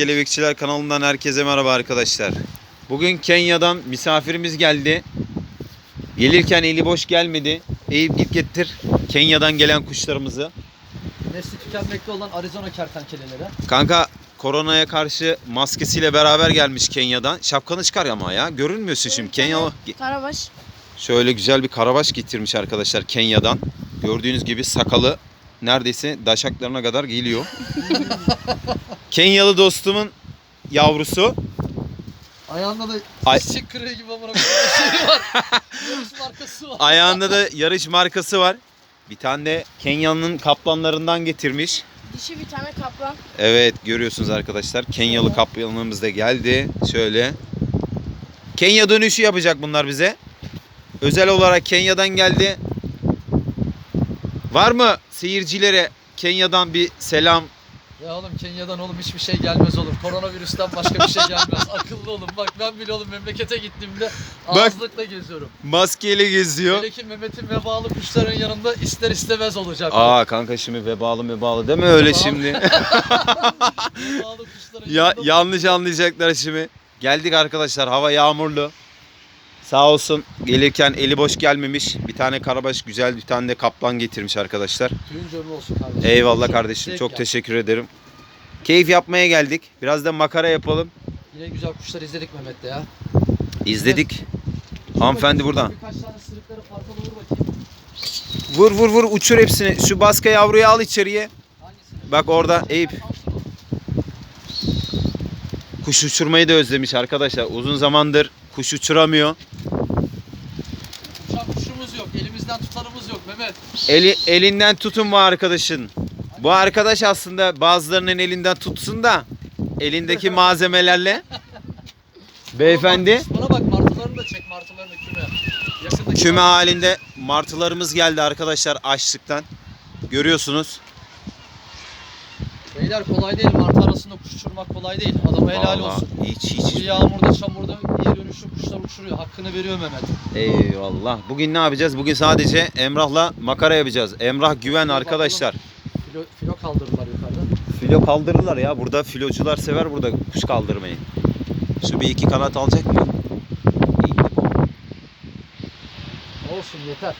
Kelebekçiler kanalından herkese merhaba arkadaşlar. Bugün Kenya'dan misafirimiz geldi. Gelirken eli boş gelmedi. Eyüp git getir Kenya'dan gelen kuşlarımızı. Nesli tükenmekte olan Arizona kertenkeleleri. Kanka koronaya karşı maskesiyle beraber gelmiş Kenya'dan. Şapkanı çıkar ama ya. Görünmüyorsun şimdi. Kenyalı. Karabaş. Şöyle güzel bir karabaş getirmiş arkadaşlar Kenya'dan. Gördüğünüz gibi sakalı neredeyse daşaklarına kadar geliyor. Kenyalı dostumun yavrusu. Ayağında da Ay- çiçek kırığı gibi amına koyayım bir şey var. Yarış markası var. Ayağında da yarış markası var. Bir tane de Kenya'nın kaplanlarından getirmiş. Dişi bir tane kaplan. Evet görüyorsunuz arkadaşlar. Kenyalı kaplanımız da geldi. Şöyle. Kenya dönüşü yapacak bunlar bize. Özel olarak Kenya'dan geldi. Var mı seyircilere Kenya'dan bir selam? Ya oğlum Kenya'dan oğlum hiçbir şey gelmez oğlum. Koronavirüsten başka bir şey gelmez. Akıllı olun. Bak ben bile oğlum memlekete gittiğimde Bak. ağızlıkla geziyorum. Maskeyle geziyor. Hele ki Mehmet'in vebalı kuşların yanında ister istemez olacak. Aa kanka şimdi vebalı mebalı deme öyle Vebalı. şimdi. Vebalı kuşların ya yanında yanlış anlayacaklar şimdi. Geldik arkadaşlar hava yağmurlu. Sağ olsun gelirken eli boş gelmemiş. Bir tane karabaş güzel bir tane de kaplan getirmiş arkadaşlar. Canı olsun kardeşim. Eyvallah kardeşim çok teşekkür ederim. Keyif yapmaya geldik. Biraz da makara yapalım. Yine güzel kuşlar izledik Mehmet'te ya. İzledik. Hanımefendi burada. Birkaç tane sırıkları parçalı vur bakayım. Vur vur vur uçur hepsini. Şu baska yavruyu al içeriye. Hangisini? Bak orada Eyüp. Kuş uçurmayı da özlemiş arkadaşlar. Uzun zamandır kuş uçuramıyor. Uçak kuşumuz yok. Elimizden tutarımız yok Mehmet. Eli, elinden tutun bu arkadaşın. Bu arkadaş aslında bazılarının elinden tutsun da elindeki malzemelerle. Beyefendi Bana bak martılarını da çek martılarını küme. Yakındaki küme halinde martılarımız geldi arkadaşlar açlıktan. Görüyorsunuz. Beyler kolay değil martı arasında kuş uçurmak kolay değil. Adama helal Vallahi olsun. Hiç Bu hiç. yağmurda çamurda iyi dönüşlü kuşlar uçuruyor. Hakkını veriyor Mehmet. Eyvallah. Bugün ne yapacağız? Bugün sadece Emrah'la makara yapacağız. Emrah güven arkadaşlar. Filo, filo kaldırdılar yukarıda. Filo kaldırırlar ya. Burada filocular sever burada kuş kaldırmayı. Şu bir iki kanat alacak mı? Bu. Olsun yeter.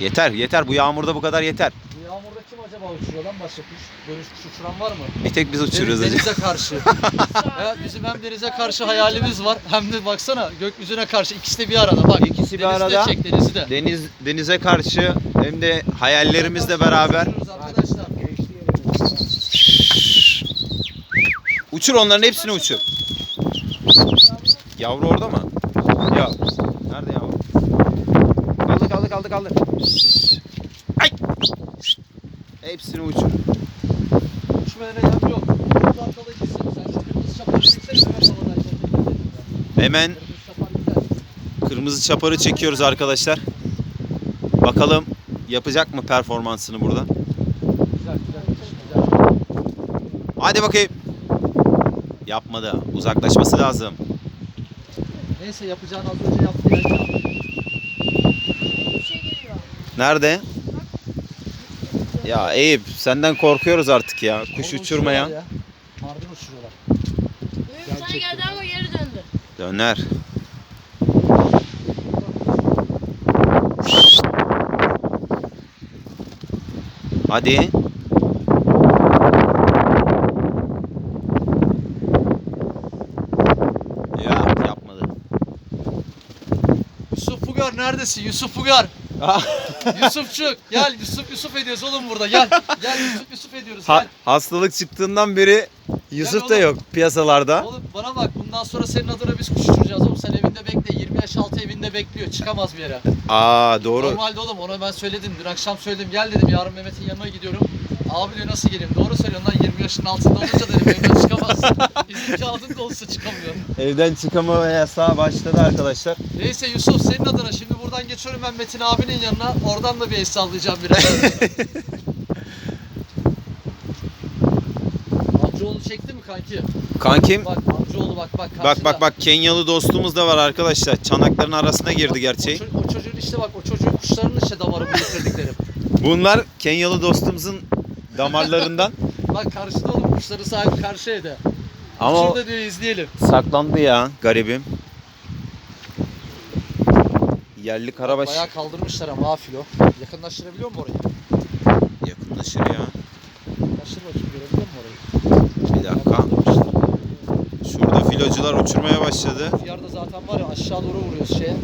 Yeter yeter. Bu yağmurda bu kadar yeter. Yağmurda kim acaba uçuruyor lan başka kuş? Dönüş kuş uçuran var mı? Bir tek biz uçuruyoruz. Deniz- hacı. denize karşı. ya bizim hem denize karşı hayalimiz var hem de baksana gökyüzüne karşı ikisi de bir arada bak. İkisi bir Denizi arada. De çek denizi de. Deniz denize karşı hem de hayallerimizle beraber Arkadaşlar. uçur onların hepsini uçur. Yavru orada mı? Ya nerede yavru? Kaldı kaldı kaldı kaldı. Hepsini uçur. Uçmayana yem yok. Burada arkada gitsin. Sen şu kırmızı şapağı çeksene Mehmet havadan çekeyim. Hemen Kırmızı çaparı çekiyoruz arkadaşlar. Bakalım yapacak mı performansını burada? Güzel güzel güzel. Hadi bakayım. Yapmadı. Uzaklaşması lazım. Neyse yapacağını az önce yaptı. Nerede? Ya Eyüp senden korkuyoruz artık ya. Kuş Orada uçurmaya. uçuruyorlar ya. Mardin uçuruyorlar. Bir tane geldi ama geri döndü. Döner. Hadi. Ya yapmadı. Yusuf Fugar neredesin? Yusuf Fugar. Yusufçuk gel Yusuf Yusuf ediyoruz oğlum burada gel. Gel Yusuf Yusuf ediyoruz Ha- gel. hastalık çıktığından beri Yusuf da oğlum. yok piyasalarda. Oğlum bana bak bundan sonra senin adına biz kuş uçuracağız oğlum sen evinde bekle 20 yaş altı evinde bekliyor çıkamaz bir yere. Aa doğru. Normalde oğlum ona ben söyledim dün akşam söyledim gel dedim yarın Mehmet'in yanına gidiyorum. Abi diyor nasıl geleyim doğru söylüyorsun lan 20 yaşın altında olunca dedim evden çıkamazsın. İzin kağıdın da olsa çıkamıyor. Evden çıkama yasağı başladı arkadaşlar. Neyse Yusuf senin adına şimdi buradan geçiyorum ben Metin abinin yanına oradan da bir el sallayacağım biraz. Amcaoğlu çekti mi kanki? Kankim Bak amcaoğlu bak bak karşıda. bak bak bak Kenyalı dostumuz da var arkadaşlar. Çanakların arasına girdi gerçeği. O, ço- o çocuğun işte bak o çocuğun kuşlarının işte damarı bu getirdiklerim. Bunlar Kenyalı dostumuzun damarlarından. Bak karşıda oğlum kuşların sahibi karşı evde. Ama Şurada diyor izleyelim. saklandı ya garibim. Yerli karabaş Bayağı kaldırmışlar ama ha filo. Yakınlaştırabiliyor mu orayı? yakınlaşır ya. Yakınlaştır bakayım görebiliyor mu orayı? Bir dakika. Kaldırmışlar. Şurada filocular uçurmaya başladı. Rüzgarda zaten var ya aşağı doğru vuruyoruz şeye.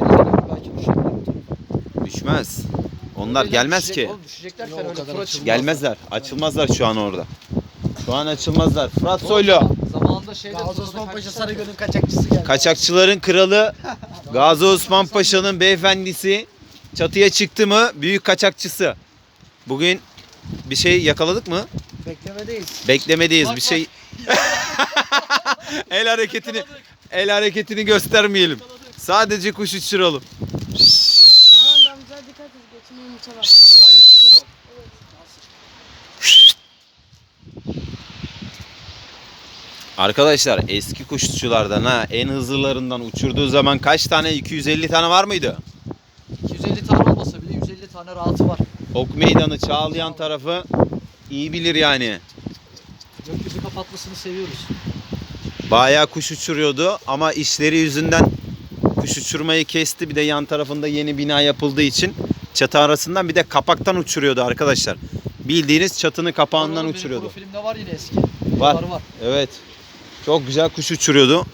Denize doğru belki düşecekler bu tarafa. Düşmez. Onlar Öyle gelmez düşecek ki. Oğlum düşecekler Yok, falan o öyle kadar açılmaz. Gelmezler. Açılmazlar şu an orada. Şu an açılmazlar. Fırat Soylu. zaman- Zamanında şeyde Gazi Osman Paşa Sarıgöl'ün kaçakçısı geldi. Kaçakçıların kralı Gazi Osman Paşa'nın beyefendisi çatıya çıktı mı büyük kaçakçısı. Bugün bir şey yakaladık mı? Beklemedeyiz. Beklemedeyiz. Bak, Bir şey el hareketini el hareketini göstermeyelim. Sadece kuş uçuralım. Hangisi bu mu? Arkadaşlar eski kuşçulardan ha en hızlılarından uçurduğu zaman kaç tane 250 tane var mıydı? 250 tane olmasa bile 150 tane rahatı var. Ok meydanı Çağlayan tarafı iyi bilir yani. Gökyüzü kapatmasını seviyoruz. Bayağı kuş uçuruyordu ama işleri yüzünden kuş uçurmayı kesti. Bir de yan tarafında yeni bina yapıldığı için çatı arasından bir de kapaktan uçuruyordu arkadaşlar. Bildiğiniz çatının kapağından Benim uçuruyordu. Profilimde var yine eski. Var. Var. Evet. Çok güzel kuş uçuruyordu.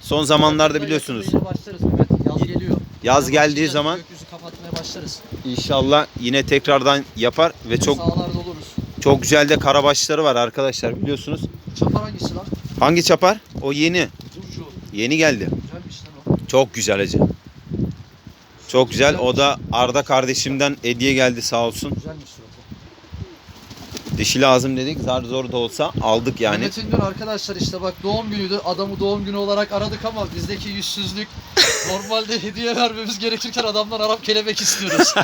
Son zamanlarda biliyorsunuz başlarız Mehmet. Yaz geliyor. yaz geldiği zaman Gökyüzü kapatmaya başlarız. inşallah yine tekrardan yapar ve çok Sahalarda oluruz. çok güzel de karabaşları var arkadaşlar biliyorsunuz. Çapar hangisi lan? Hangi çapar? O yeni. Yeni geldi. Güzelmiş lan o. Çok güzel acı. Çok güzel. O da Arda kardeşimden hediye geldi sağ olsun. Güzelmiş. Dişi lazım dedik. Zar zor da olsa aldık yani. Mehmet'in dün arkadaşlar işte bak doğum günüydü. Adamı doğum günü olarak aradık ama bizdeki yüzsüzlük normalde hediye vermemiz gerekirken adamdan Arap kelebek istiyoruz.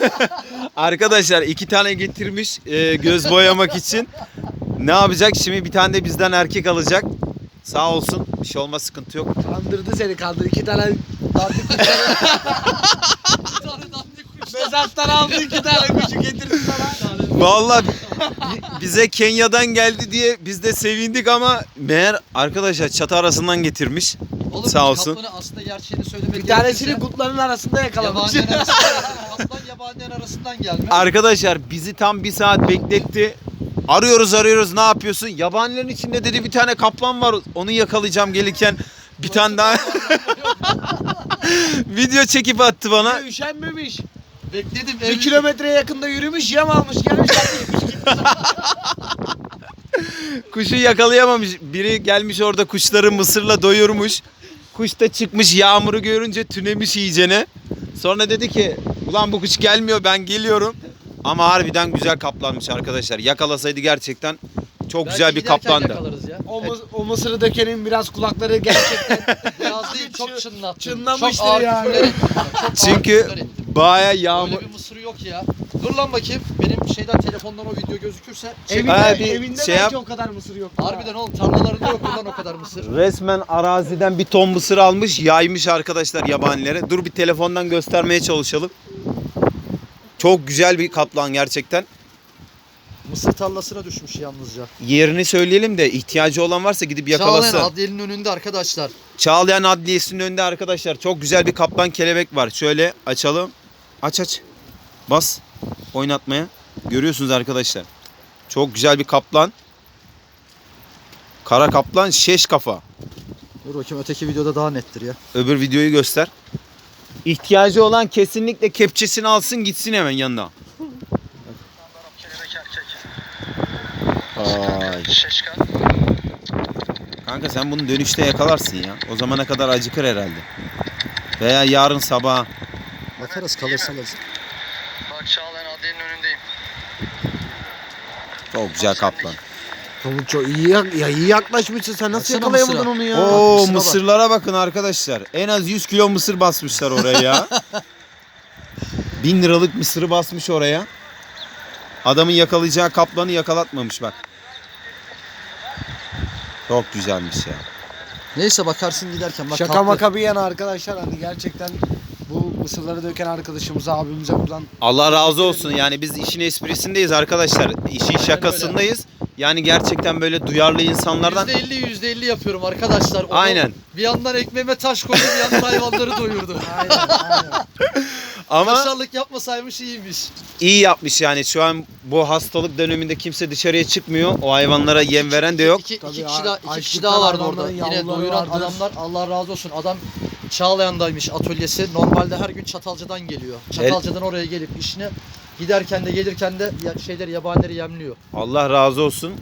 Arkadaşlar iki tane getirmiş e, göz boyamak için. Ne yapacak? Şimdi bir tane de bizden erkek alacak. Sağ olsun. Bir şey olmaz sıkıntı yok. Kandırdı seni kandırdı. İki tane dandik mezattan aldı iki tane kuşu getirdi sana. Vallahi bi- bize Kenya'dan geldi diye biz de sevindik ama meğer arkadaşlar çatı arasından getirmiş. Oğlum, Sağ olsun. Kaplanı aslında gerçeğini söylemek Bir tanesini gerekirse kutların arasında yakalamış. Yabanilerin arasından, kaplan yabanilerin arasından gelme. Arkadaşlar bizi tam bir saat bekletti. Arıyoruz arıyoruz ne yapıyorsun? Yabanilerin içinde dedi bir tane kaplan var. Onu yakalayacağım gelirken bir tane daha video çekip attı bana. Üşenmemiş. Bekledim. Bir kilometreye yakında yürümüş yem almış gelmiş. atmış. Kuşu yakalayamamış. Biri gelmiş orada kuşları mısırla doyurmuş. Kuş da çıkmış yağmuru görünce tünemiş iyicene. Sonra dedi ki ulan bu kuş gelmiyor ben geliyorum. Ama harbiden güzel kaplanmış arkadaşlar. Yakalasaydı gerçekten çok Belki güzel bir giderken kaplandı. yakalarız ya. o, mı- o mısırı dökenin biraz kulakları gerçekten çok çınlattı. Çınlamıştır çok ağır yani. küfürler etti bana, çok ağır Çünkü küfürler baya yağmur... Öyle bir mısırı yok ya. Dur lan bakayım. Benim şeyden telefondan o video gözükürse. Çek. evinde, Ha, bir evinde şey belki yap. o kadar mısır yok. Harbiden oğlum tarlalarında yok lan o kadar mısır. Resmen araziden bir ton mısır almış, yaymış arkadaşlar yabanilere. Dur bir telefondan göstermeye çalışalım. Çok güzel bir kaplan gerçekten. Mısır tarlasına düşmüş yalnızca. Yerini söyleyelim de ihtiyacı olan varsa gidip Çağlayan yakalasın. adliyenin önünde arkadaşlar. Çağlayan Adliyesi'nin önünde arkadaşlar çok güzel bir kaplan kelebek var. Şöyle açalım. Aç aç. Bas. Oynatmaya. Görüyorsunuz arkadaşlar. Çok güzel bir kaplan. Kara kaplan şeş kafa. Dur bakayım öteki videoda daha nettir ya. Öbür videoyu göster. İhtiyacı olan kesinlikle kepçesini alsın gitsin hemen yanına. Ay. Kanka sen bunu dönüşte yakalarsın ya. O zamana kadar acıkır herhalde. Veya yarın sabah. Bakarız kalırsa alırız. Bak Çağlayan Adliye'nin önündeyim. Çok güzel kaplan. Oğlum çok iyi, yak- ya iyi yaklaşmışsın sen nasıl Baksana yakalayamadın mısıra. onu ya? Oo mısıra bak. mısırlara bakın arkadaşlar. En az 100 kilo mısır basmışlar oraya ya. 1000 liralık mısırı basmış oraya. Adamın yakalayacağı kaplanı yakalatmamış bak. Çok güzelmiş ya. Neyse bakarsın giderken. Bak Şaka kalktı. maka bir yana arkadaşlar hani gerçekten bu mısırları döken arkadaşımıza abimize buradan Allah razı olsun yani biz işin esprisindeyiz arkadaşlar. İşin şakasındayız. Yani gerçekten böyle duyarlı insanlardan %50 %50 yapıyorum arkadaşlar. Onu Aynen. Bir yandan ekmeğime taş koydu bir yandan hayvanları doyurdu. Aynen aynen. ama Kaşarlık yapmasaymış iyiymiş. iyi yapmış yani şu an bu hastalık döneminde kimse dışarıya çıkmıyor. O hayvanlara yem veren de yok. İki, Tabii iki kişi daha, iki kişi açlıktan daha vardı orada. Yine yavruları doyuran vardır. adamlar Allah razı olsun. Adam Çağlayan'daymış atölyesi. Normalde her gün Çatalca'dan geliyor. Çatalca'dan oraya gelip işine giderken de gelirken de ya- şeyleri yabanileri yemliyor. Allah razı olsun.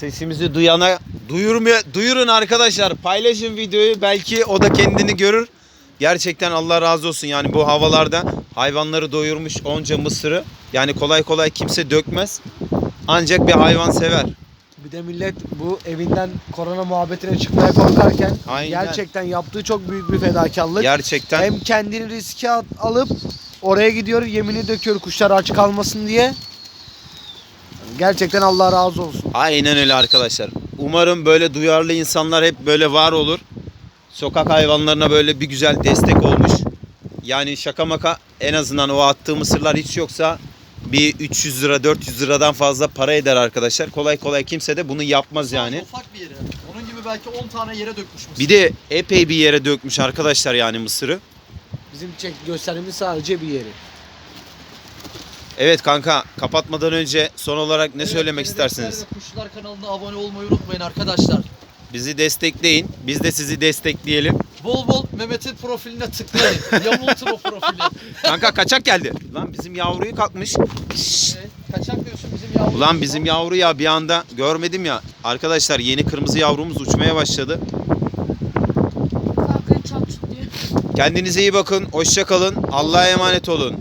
Sesimizi duyana duyurmaya duyurun arkadaşlar. Paylaşın videoyu. Belki o da kendini görür. Gerçekten Allah razı olsun. Yani bu havalarda hayvanları doyurmuş onca mısırı. Yani kolay kolay kimse dökmez. Ancak bir hayvan sever. Bir de millet bu evinden korona muhabbetine çıkmaya korkarken Aynen. gerçekten yaptığı çok büyük bir fedakarlık. Gerçekten Hem kendini riske at- alıp oraya gidiyor yemini döküyor kuşlar aç kalmasın diye. Gerçekten Allah razı olsun. aynen öyle arkadaşlar. Umarım böyle duyarlı insanlar hep böyle var olur. Sokak hayvanlarına böyle bir güzel destek olmuş. Yani şaka maka en azından o attığı mısırlar hiç yoksa bir 300 lira 400 liradan fazla para eder arkadaşlar. Kolay kolay kimse de bunu yapmaz yani. Ufak bir yere. Onun gibi belki 10 tane yere dökmüş mısır. Bir de epey bir yere dökmüş arkadaşlar yani mısırı. Bizim çek gösterdiğimiz sadece bir yeri. Evet kanka kapatmadan önce son olarak ne Evet, söylemek istersiniz? ve Kuşlar kanalına abone olmayı unutmayın arkadaşlar. Bizi destekleyin. Biz de sizi destekleyelim. Bol bol Mehmet'in profiline tıklayın. Yamultun o profili. Kanka kaçak geldi. Lan bizim yavruyu kalkmış. Evet, kaçak diyorsun bizim yavru. Ulan bizim yavru ya bir anda görmedim ya. Arkadaşlar yeni kırmızı yavrumuz uçmaya başladı. Kalkıyor çat diyor. Kendinize iyi bakın. Hoşça kalın. Allah'a emanet olun.